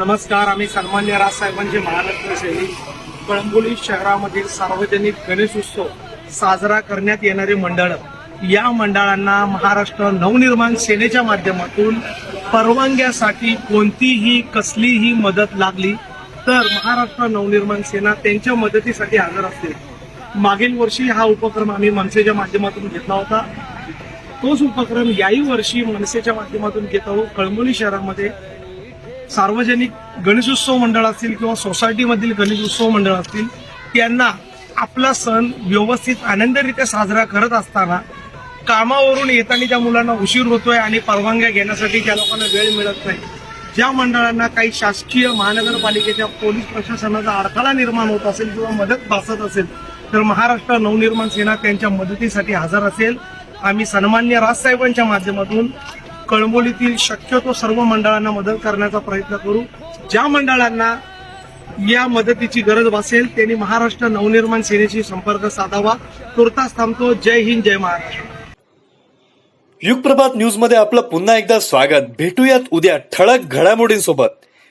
नमस्कार आम्ही सन्मान्य राजसाहेबांचे महाराष्ट्र शैली कळंबोली शहरामधील सार्वजनिक गणेश उत्सव साजरा करण्यात येणारे मंडळ. या मंडळांना महाराष्ट्र नवनिर्माण सेनेच्या माध्यमातून परवानग्यासाठी कोणतीही कसलीही मदत लागली तर महाराष्ट्र नवनिर्माण सेना त्यांच्या मदतीसाठी हजर असते. मागील वर्षी हा उपक्रम आम्ही मनसेच्या माध्यमातून घेतला होता. तोच उपक्रम याही वर्षी मनसेच्या माध्यमातून घेत आहोत. कळंबोली शहरामध्ये सार्वजनिक गणेशोत्सव मंडळ असतील किंवा सोसायटीमधील गणेशोत्सव मंडळ असतील त्यांना आपला सण व्यवस्थित आनंदरित्या साजरा करत असताना कामावरून येताना त्या मुलांना उशीर होतोय आणि परवानग्या घेण्यासाठी त्या लोकांना वेळ मिळत नाही ज्या मंडळांना काही शासकीय महानगरपालिकेच्या पोलीस प्रशासनाचा अडथळा निर्माण होत असेल किंवा मदत भासत असेल तर महाराष्ट्र नवनिर्माण सेना त्यांच्या मदतीसाठी हजर असेल. आम्ही सन्मान्य राजसाहेबांच्या माध्यमातून कळंबोलीतील शक्यतो सर्व मंडळांना मदत करण्याचा प्रयत्न करू. ज्या मंडळांना या मदतीची गरज भासेल त्यांनी महाराष्ट्र नवनिर्माण सेनेशी संपर्क साधावा. तुर्तास थांबतो. जय हिंद जय महाराष्ट्र. युगप्रभात न्यूजमध्ये आपलं पुन्हा एकदा स्वागत. भेटूयात उद्या ठळक घडामोडींसोबत.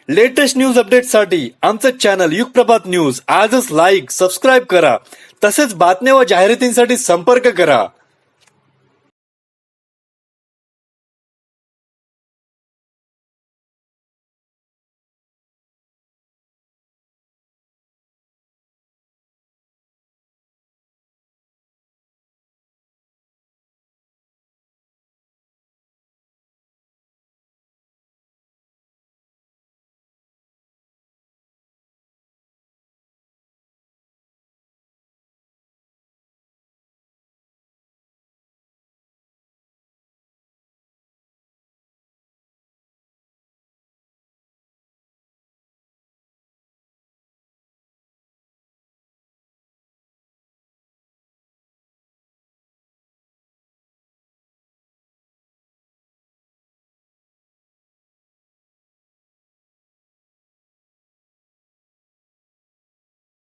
लेटेस्ट न्यूज अपडेटसाठी आमचं चॅनल युगप्रभात न्यूज. आजच लाईक सबस्क्राईब करा. तसेच बातम्या व जाहिरातींसाठी संपर्क करा.